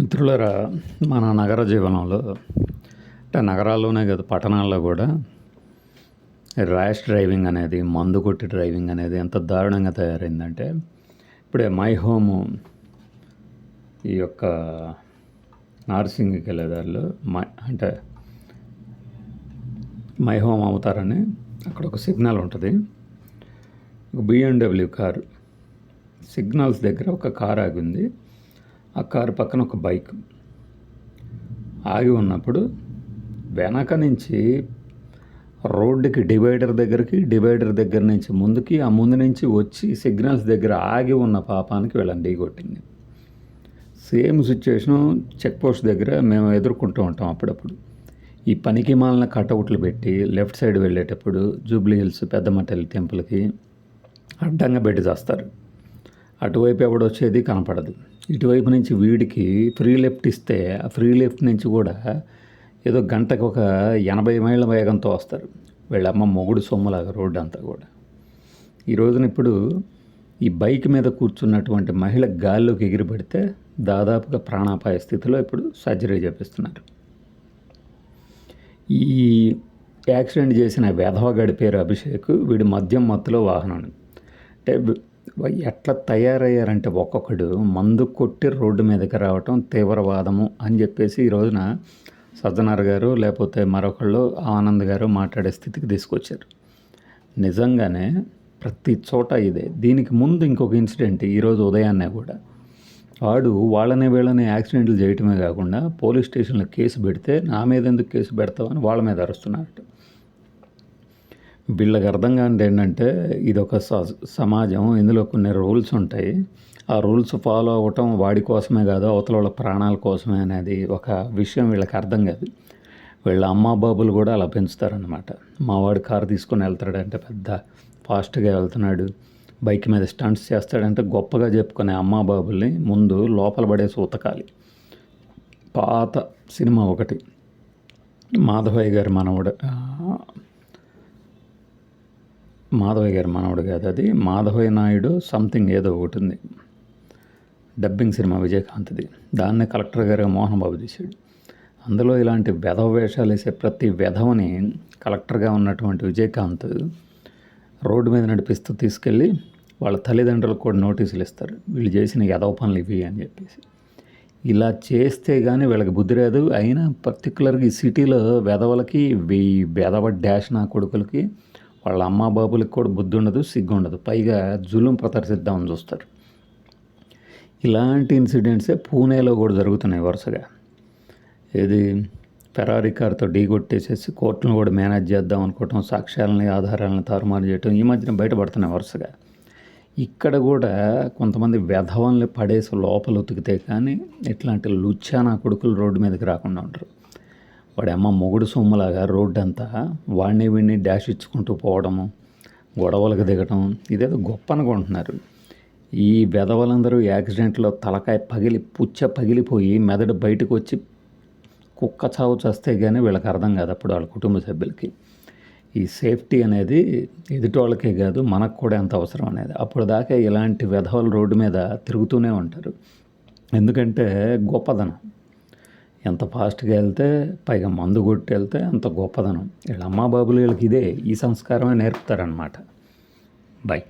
మిత్రులరా మన నగర జీవనంలో అంటే నగరాల్లోనే కాదు పట్టణాల్లో కూడా ర్యాష్ డ్రైవింగ్ అనేది మందు కొట్టి డ్రైవింగ్ అనేది ఎంత దారుణంగా తయారైందంటే ఇప్పుడే మై హోమ్ ఈ యొక్క నార్సింగ్కి వెళ్ళేదారిలో మై అంటే మై హోమ్ అవుతారని అక్కడ ఒక సిగ్నల్ ఉంటుంది. ఒక బిఎండబ్ల్యూ కారు. సిగ్నల్స్ దగ్గర ఒక కార్ ఆగింది. ఆ కారు పక్కన ఒక బైక్ ఆగి ఉన్నప్పుడు వెనక నుంచి రోడ్డుకి డివైడర్ దగ్గరికి డివైడర్ దగ్గర నుంచి ముందుకి ఆ ముందు నుంచి వచ్చి సిగ్నల్స్ దగ్గర ఆగి ఉన్న పాపానికి వీళ్ళని ఢీకొట్టింది. సేమ్ సిచ్యువేషను చెక్ పోస్ట్ దగ్గర మేము ఎదుర్కొంటూ ఉంటాం అప్పుడప్పుడు. ఈ పనికి మాలిన కటౌట్లు పెట్టి లెఫ్ట్ సైడ్ వెళ్ళేటప్పుడు జూబ్లీ హిల్స్ పెద్దమటల్లి టెంపుల్కి అడ్డంగా పెట్టి చేస్తారు. అటువైపు ఎవడొచ్చేది కనపడదు. ఇటువైపు నుంచి వీడికి ఫ్రీ లెఫ్ట్ ఇస్తే ఆ ఫ్రీ లెఫ్ట్ నుంచి కూడా ఏదో గంటకు ఒక ఎనభై మైళ్ళ వేగంతో వస్తారు. వీళ్ళమ్మ మొగుడు సొమ్ములాగా రోడ్డు అంతా కూడా. ఈ రోజున ఇప్పుడు ఈ బైక్ మీద కూర్చున్నటువంటి మహిళ గాల్లోకి ఎగిరిపడితే దాదాపుగా ప్రాణాపాయ స్థితిలో ఇప్పుడు సర్జరీ చేపిస్తున్నారు. ఈ యాక్సిడెంట్ చేసిన వేధవగాడి పేరు అభిషేక్ వీడి మద్యం మత్తులో వాహనం. అంటే ఎట్లా తయారయ్యారంటే ఒక్కొక్కడు మందు కొట్టి రోడ్డు మీదకి రావటం తీవ్రవాదము అని చెప్పేసి ఈ రోజున సజ్జనార్ గారు లేకపోతే మరొకళ్ళు ఆనంద్ గారు మాట్లాడే స్థితికి తీసుకొచ్చారు. నిజంగానే ప్రతి చోట ఇదే. దీనికి ముందు ఇంకొక ఇన్సిడెంట్ ఈరోజు ఉదయాన్నే కూడా. వాడు వాళ్ళని వీళ్ళని యాక్సిడెంట్లు చేయటమే కాకుండా పోలీస్ స్టేషన్లో కేసు పెడితే నా మీద ఎందుకు కేసు పెడతామని వాళ్ళ మీద అరుస్తున్నారట. వీళ్ళకి అర్థం కానిది ఏంటంటే ఇది ఒక సమాజం. ఇందులో కొన్ని రూల్స్ ఉంటాయి. ఆ రూల్స్ ఫాలో అవ్వటం వాడి కోసమే కాదు అవతల వాళ్ళ ప్రాణాల కోసమే అనేది ఒక విషయం వీళ్ళకి అర్థం కాదు. వీళ్ళ అమ్మా బాబులు కూడా అలా పెంచుతారనమాట మావాడు కారు తీసుకొని వెళ్తాడంటే పెద్ద ఫాస్ట్గా వెళ్తున్నాడు. బైక్ మీద స్టంట్స్ చేస్తాడంటే గొప్పగా చెప్పుకునే అమ్మా బాబుల్ని ముందు లోపల పడేసి ఉతకాలి. పాత సినిమా ఒకటి. మాధవయ్య గారి మనవడు మాధవయ్య గారి మనవడు కాదు అది. మాధవయ్య నాయుడు సంథింగ్ ఏదో ఒకటి ఉంది. డబ్బింగ్ సినిమా విజయకాంత్ది. దాన్నే కలెక్టర్ గారు మోహన్ బాబు తీశాడు. అందులో ఇలాంటి వెధవ వేషాలు వేసే ప్రతి వెధవని కలెక్టర్గా ఉన్నటువంటి విజయకాంత్ రోడ్డు మీద నడిపిస్తూ తీసుకెళ్ళి వాళ్ళ తల్లిదండ్రులకు కూడా నోటీసులు ఇస్తారు. వీళ్ళు చేసిన ఎదవ పనులు ఇవి అని చెప్పేసి. ఇలా చేస్తే కానీ వీళ్ళకి బుద్ధి రాదు. అయినా పర్టికులర్గా ఈ సిటీలో వెధవలకి వెయ్యి వెధవ డాష్ నా కొడుకులకి వాళ్ళ అమ్మ బాబులకు కూడా బుద్ధి ఉండదు సిగ్గు ఉండదు. పైగా జులుం ప్రదర్శిద్దామని చూస్తారు. ఇలాంటి ఇన్సిడెంట్సే పూణేలో కూడా జరుగుతున్నాయి వరుసగా. ఏది ఫెరారీ కార్తో ఢీ కొట్టేసేసి కోర్టును కూడా మేనేజ్ చేద్దాం అనుకోవటం సాక్ష్యాలని ఆధారాలను తారుమారు చేయటం ఈ మధ్యన బయటపడుతున్నాయి వరుసగా. ఇక్కడ కూడా కొంతమంది వ్యధవల్ని పడేసి లోపల ఉతికితే కానీ ఇట్లాంటి లుచ్చానా కొడుకులు రోడ్డు మీదకి రాకుండా ఉంటారు. వాడి అమ్మ మొగుడు సొమ్ములాగా రోడ్డు అంతా వాడిని వీడిని డాష్ ఇచ్చుకుంటూ పోవడము గొడవలకు దిగటం ఇదేదో గొప్ప అనుకుంటున్నారు ఈ బెదవలందరూ యాక్సిడెంట్లో తలకాయ పగిలి పుచ్చ పగిలిపోయి మెదడు బయటకు వచ్చి కుక్క చావు చేస్తే కానీ వీళ్ళకి అర్థం కాదు అప్పుడు వాళ్ళ కుటుంబ సభ్యులకి. ఈ సేఫ్టీ అనేది ఎదుటి వాళ్ళకే కాదు మనకు కూడా ఎంత అవసరం అనేది. అప్పుడు దాకా ఇలాంటి వెధవలు రోడ్డు మీద తిరుగుతూనే ఉంటారు. ఎందుకంటే గొప్పదనం. ఎంత ఫాస్ట్గా వెళ్తే పైగా మందు కొట్టి వెళ్తే అంత గొప్పదనం. వీళ్ళ అమ్మా బాబులు వీళ్ళకి ఇదే ఈ సంస్కారమే నేర్పుతారనమాట బాయ్